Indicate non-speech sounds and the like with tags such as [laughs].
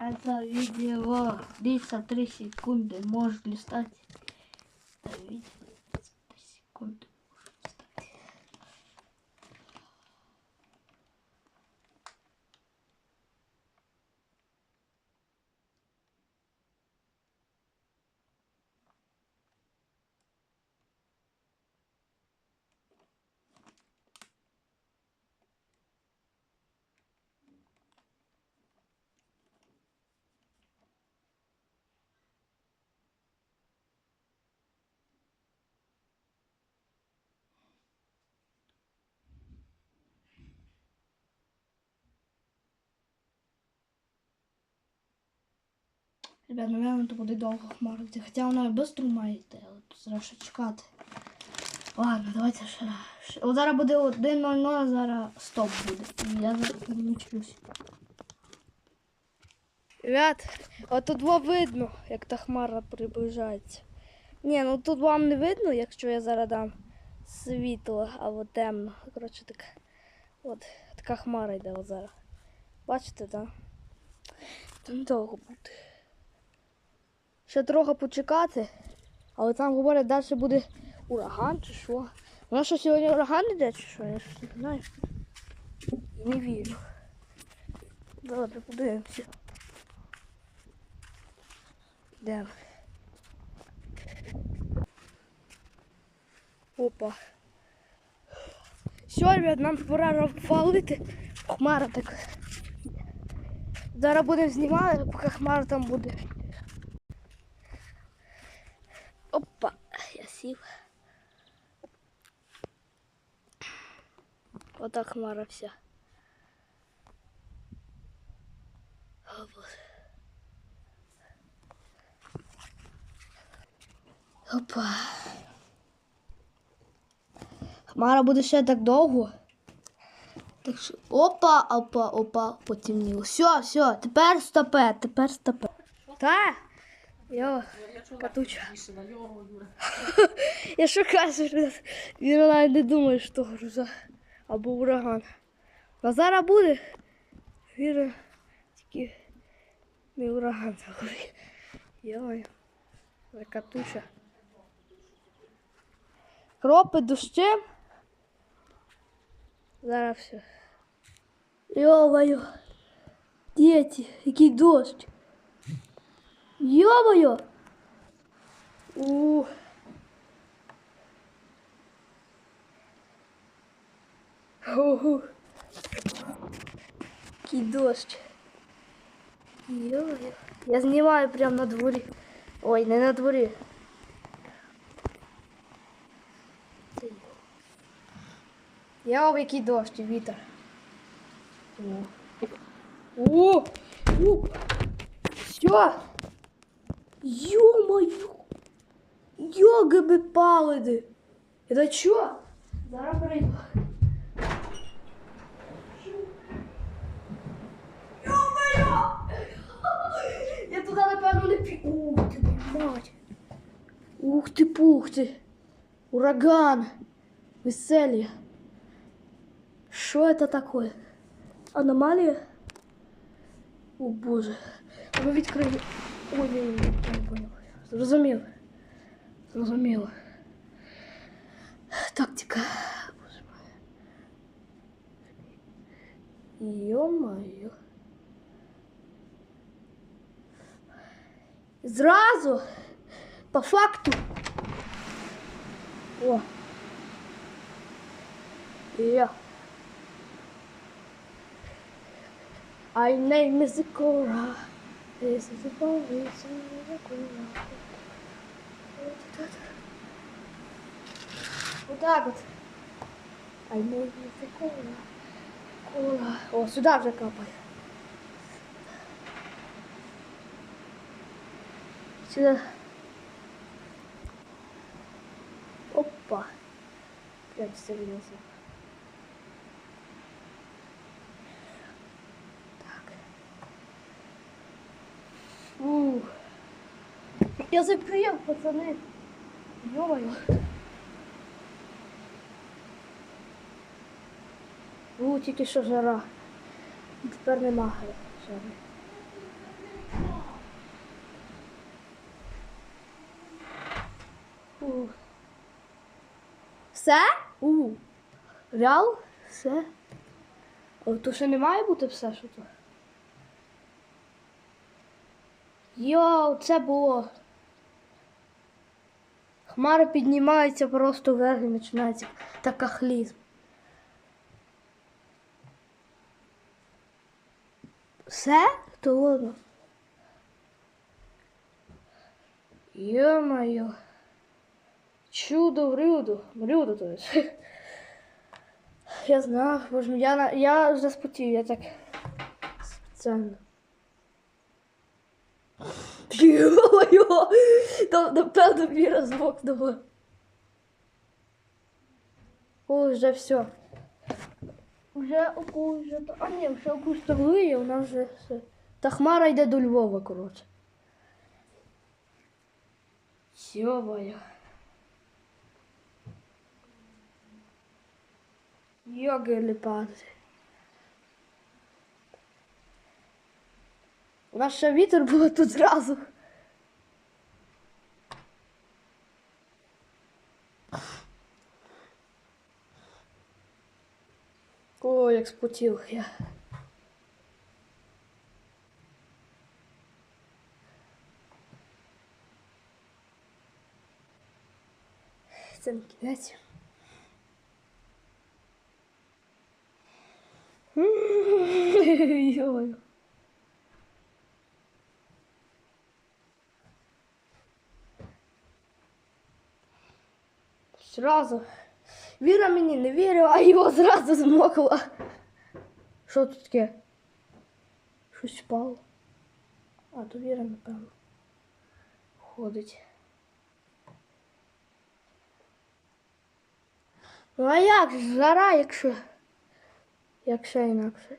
Это видео длится 3 секунды. Может листать. Это видео длится 3 секунды. Ребят, наверное, то буде довго хмарити. Хоча вона і швидко має але тут ще чекати. Ладно, давайте ще. ще- От зараз буде 1.00, а зараз стоп буде. Я зараз помічусь. Ребят, от тут вам видно, як та хмара приближається. Ні, ну тут вам не видно, якщо я зараз дам світло або темно. Коротше, так. От, така хмара йде от зараз. Бачите, так? Там довго буде. Ще трохи почекати, але там говорять, далі буде ураган чи що. Воно що сьогодні ураган йде чи що? Я ж не знаю. Не вірю. Добре, подивимося. Йдемо. Опа. Все, ребят, нам пора валити. Хмара так. Зараз будемо знімати, поки хмара там буде. Опа, я сів. Отак хмара вся. О, Боже. Опа. Хмара буде ще так довго. Так що. Опа, опа, опа, потемніло. Все, все, тепер стопе, тепер стопе. Та? Йо, катуча. [laughs] Я що кажу, навіть не думає, що груза або ураган. А зараз буде. Віра, тільки не ураган [laughs] загорі. Йой, катуча. Кропи дощем. Зараз все. Йо-моє. Діти, який дощ. Йо-моє. У. Ого. Який дощ. Йо-моє. Я знімаю прямо на дворі. Ой, не на дворі. Йо, який дощ, вітер. О. О! О! Що? Ё-моё! Йогаби палади! Это що? Зараз прийду. Ё-моё! Я туди, напевно, не пі... Ух ти, мать! Ух ти, пух ти! Ураган! Веселье! Что это такое? Аномалия? О боже. А ну відкрию. Ой, ні, ні, ні, не понял. Зрозумів. Зрозуміло. Тактика. Боже мой. Йо-моє. Зразу. По факту. О. Я. I name is Cora. This is the Cora. Вот так вот. I name is Cora. Cora. О, сюда вже капає. Сюда. Опа. Прям серьезно. Я закрив, пацани. Йомаю. О, тільки що жара. Тепер нема жари. Все? У. Реал? Все. О, то ще не має бути все, що то. Йоу, це було. Хмара піднімається просто вверх і починається такахлізм. Все? То ладно. Ё-моё. Чудо врюду. Врюду, то есть. [laughs] Я знаю, боже мій, я, на- я спотів, я так спеціально. Йо-йо! Там, напевно, віра змокнула. О, вже все. Вже укус, вже... А ні, вже укус торгує, у нас вже все. Та хмара йде до Львова, коротше. Йо-моє. Йоги пати. У нас ще вітер було тут зразу. Як я. Це не кінець. Йой. Зразу. Віра мені не вірила, а його зразу змокла. Що тут таке? Щось впало. А, то Віра, напевно. Ходить. Ну а як жара, якщо. Якщо інакше.